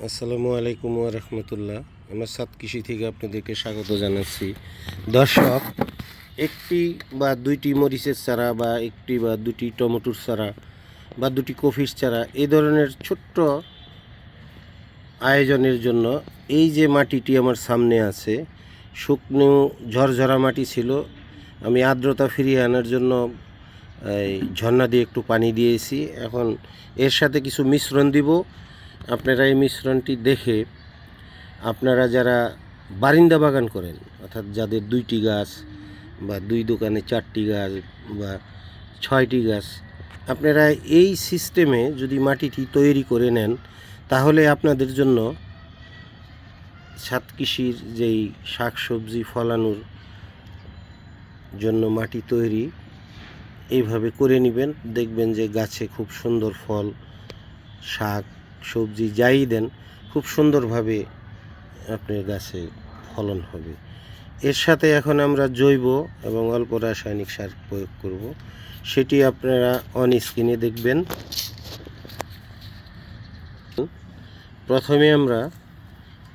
আসসালামু আলাইকুম রহমতুল্লাহ। আমার সাত কৃষি থেকে আপনাদেরকে স্বাগত জানাচ্ছি। দর্শক, একটি বা দুইটি মরিচের চারা বা একটি বা দুটি টমেটোর চারা বা দুটি কফির চারা এই ধরনের ছোট্ট আয়োজনের জন্য এই যে মাটিটি আমার সামনে আছে, শুকনো ঝরঝরা মাটি ছিল, আমি আর্দ্রতা ফিরিয়ে আনার জন্য, এই ঝর্ণা দিয়ে একটু পানি দিয়েছি। এখন এর সাথে কিছু মিশ্রণ দিব। আপনারা এই মিশ্রণটি দেখে আপনারা যারা বারিন্দা বাগান করেন, অর্থাৎ যাদের দুইটি গাছ বা দুই দোকানে চারটি গাছ বা ছয়টি গাছ, আপনারা এই সিস্টেমে যদি মাটিটি তৈরি করে নেন, তাহলে আপনাদের জন্য ছাদ কৃষির যেই শাক সবজি ফলানোর জন্য মাটি তৈরি এইভাবে করে নেবেন। দেখবেন যে গাছে খুব সুন্দর ফল, শাক সবজি যাই দেন, খুব সুন্দরভাবে আপনার গাছে ফলন হবে। এর সাথে এখন আমরা জৈব এবং অল্প রাসায়নিক সার প্রয়োগ করব। সেটি আপনারা অন স্ক্রিনে দেখবেন। প্রথমে আমরা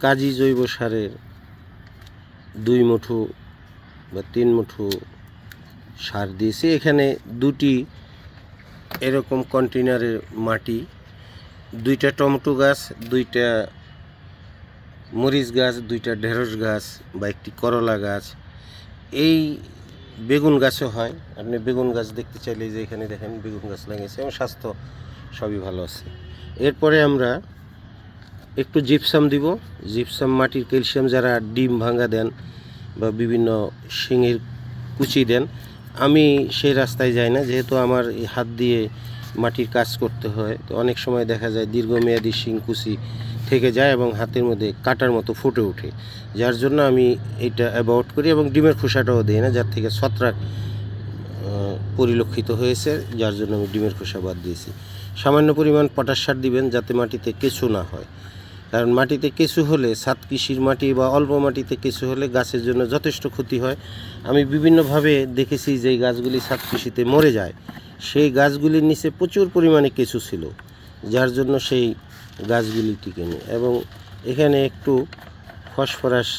কাজী জৈব সারের দুই মুঠো বা তিন মুঠো সার দিয়েছি। এখানে দুটি এরকম কন্টেনারের মাটি দুইটা টমেটো গাছ, দুইটা মরিচ গাছ, দুইটা ঢেঁড়স গাছ বা একটি করলা গাছ। এই বেগুন গাছও হয়। আপনি বেগুন গাছ দেখতে চাইলে যে এখানে দেখেন বেগুন গাছ লাগিয়েছে এবং স্বাস্থ্য সবই ভালো আছে। এরপরে আমরা একটু জিপসাম দিব। জিপসাম মাটির ক্যালসিয়াম যারা ডিম ভাঙা দেন বা বিভিন্ন শিঙের কুচি দেন, আমি সেই রাস্তায় যাই না। যেহেতু আমার হাত দিয়ে মাটির কাজ করতে হয়। তো অনেক সময় দেখা যায় দীর্ঘমেয়াদী শিং কুচি থেকে যায় এবং হাতের মধ্যে কাটার মতো ফুটে ওঠে। যার জন্য আমি এটা অ্যাভয়েড করি এবং ডিমের খোসাটাও দিই না, যার থেকে ছত্রাক পরিলক্ষিত হয়েছে, যার জন্য আমি ডিমের খোসা বাদ দিয়েছি। সামান্য পরিমাণ পটাশ সার দিবেন যাতে মাটিতে কেঁচু না হয়। কারণ মাটিতে কেঁচু হলে সাত কৃষির মাটি বা অল্প মাটিতে কেঁচু হলে গাছের জন্য যথেষ্ট ক্ষতি হয়। আমি বিভিন্নভাবে দেখেছি যে গাছগুলি সাত কৃষিতে মরে যায়। সেই গাছগুলির নিচে প্রচুর পরিমাণে কেঁচু ছিল, যার জন্য সেই গাছগুলি টিকে নেই এবং এখানে একটু ফসফরাস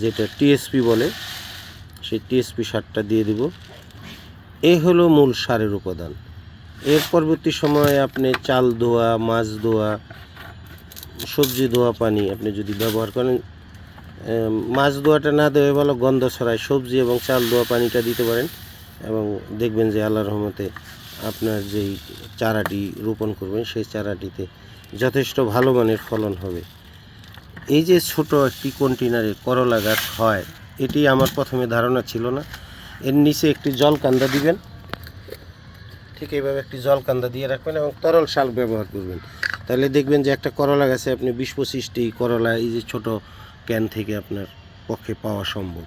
যেটা টিএসপি বলে, সেই টিএসপি সারটা দিয়ে দিব। এই হলো মূল সারের উপাদান। এর পরবর্তী সময়ে আপনি চাল ধোয়া, মাছ ধোয়া, সবজি ধোয়া পানি আপনি যদি ব্যবহার করেন মাছ ধোয়াটা না দেওয়া ভালো গন্ধ ছড়ায়, সবজি এবং চাল ধোয়া পানিটা দিতে পারেন। এবং দেখবেন যে আল্লাহ রহমতে আপনার যেই চারাটি রোপণ করবেন, সেই চারাটিতে যথেষ্ট ভালো মানের ফলন হবে। এই যে ছোট একটি কন্টেনারে করলা গাছ হয়, এটি আমার প্রথমে ধারণা ছিল না। এর নিচে একটি জলকান্দা দিবেন। ঠিক এইভাবে একটি জলকান্দা দিয়ে রাখবেন এবং তরল শাল ব্যবহার করবেন। তাহলে দেখবেন যে একটা করলা গাছে আপনি বিশ পঁচিশটি করলা এই যে ছোট ক্যান থেকে আপনার পক্ষে পাওয়া সম্ভব।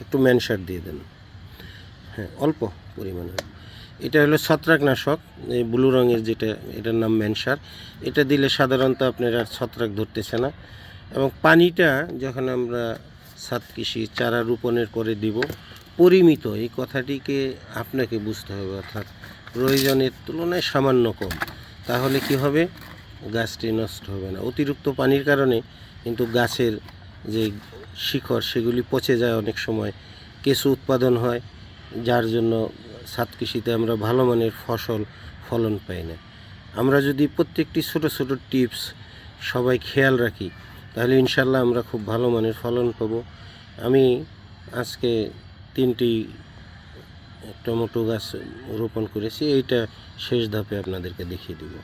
একটু ম্যানসার দিয়ে দেন। হ্যাঁ অল্প পরিমাণে। এটা হলো ছত্রাকনাশক, এই ব্লু রঙের যেটা, এটার নাম ম্যানসার। এটা দিলে সাধারণত আপনার আর ছত্রাক ধরতেছে না। এবং পানিটা যখন আমরা সাত কৃষি চারা রোপণের পরে দিব, পরিমিত, এই কথাটিকে আপনাকে বুঝতে হবে, অর্থাৎ প্রয়োজনের তুলনায় সামান্য কম। তাহলে কি হবে? গাছটি নষ্ট হবে না। অতিরিক্ত পানির কারণে কিন্তু গাছের যে শিখর, সেগুলি পচে যায় অনেক সময়। কেঁচু উৎপাদন হয় যার জন্য সাত কৃষিতে আমরা ভালো মানের ফসল, ফলন পাই না। আমরা যদি প্রত্যেকটি ছোট ছোট টিপস সবাই খেয়াল রাখি, তাহলে ইনশাল্লাহ আমরা খুব ভালো মানের ফলন পাব। আমি আজকে তিনটি টমেটো গাছ রোপণ করেছি, এইটা শেষ ধাপে আপনাদেরকে দেখিয়ে দিব।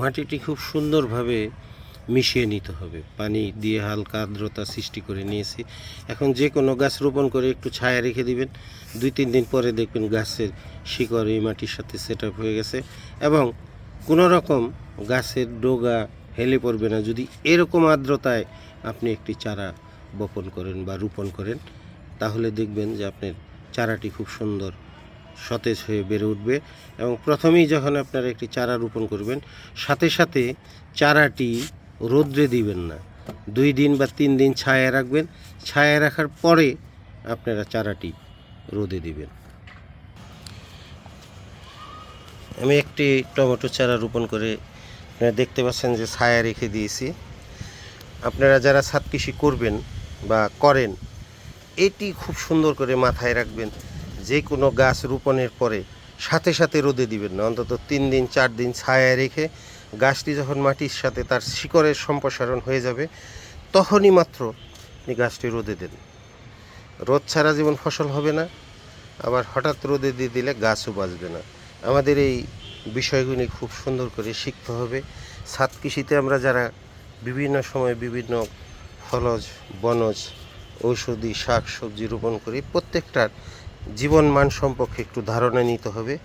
মাটিটি খুব সুন্দরভাবে মিশিয়ে নিতে হবে। পানি দিয়ে হালকা আর্দ্রতা সৃষ্টি করে নিয়েছি। এখন যে কোনো গাছ রোপণ করে একটু ছায়া রেখে দিবেন। দুই তিন দিন পরে দেখবেন গাছের শিকড় এই মাটির সাথে সেট হয়ে গেছে এবং কোনো রকম গাছের ডোগা হেলে পড়বে না। যদি এরকম আর্দ্রতায় আপনি একটি চারা বপন করেন বা রোপণ করেন, তাহলে দেখবেন যে আপনার চারাটি খুব সুন্দর সতেজ হয়ে বেড়ে উঠবে এবং প্রথমেই যখন আপনারা একটি চারা রোপণ করবেন, সাথে সাথে চারাটি রোদ্রে দিবেন না। দুই দিন বা তিন দিন ছায়া রাখবেন। ছায়া রাখার পরে আপনারা চারাটি রোদে দিবেন। আমি একটি টমেটো চারা রোপণ করে আপনারা দেখতে পাচ্ছেন যে ছায়া রেখে দিয়েছি। আপনারা যারা ছাদ কৃষি করবেন বা করেন, এটি খুব সুন্দর করে মাথায় রাখবেন। যে কোনো গাছ রোপণের পরে সাথে সাথে রোদে দিবেন না। অন্তত তিন দিন, চার দিন ছায়ায় রেখে গাছটি যখন মাটির সাথে তার শিকড়ের সম্প্রসারণ হয়ে যাবে, তখনই মাত্র আপনি গাছটি রোদে দেন। রোদ ছাড়া যেমন ফসল হবে না। আবার হঠাৎ রোদে দিয়ে দিলে গাছও বাঁচবে না। আমাদের এই বিষয়গুলি খুব সুন্দর করে শিখতে হবে। ছাদ কৃষিতে আমরা যারা বিভিন্ন সময় বিভিন্ন ফলজ, বনজ, ঔষধি, শাক সবজি রোপণ করি, প্রত্যেকটার জীবন মান সম্পর্কে একটু ধারণা নিতে হবে।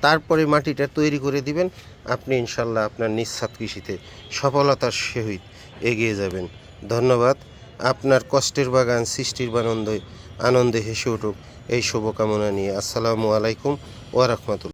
তারপরে মাটিটা তৈরি করে দিবেন। আপনি ইনশাল্লাহ আপনার নিঃস্বাদ কৃষিতে সফলতার সহিত এগিয়ে যাবেন। ধন্যবাদ। আপনার কষ্টের বাগান, সৃষ্টির বানন্দে, আনন্দে হেসে উঠুক। এই শুভকামনা নিয়ে আসসালামু আলাইকুম ওয়া রাহমাতুল্লাহ।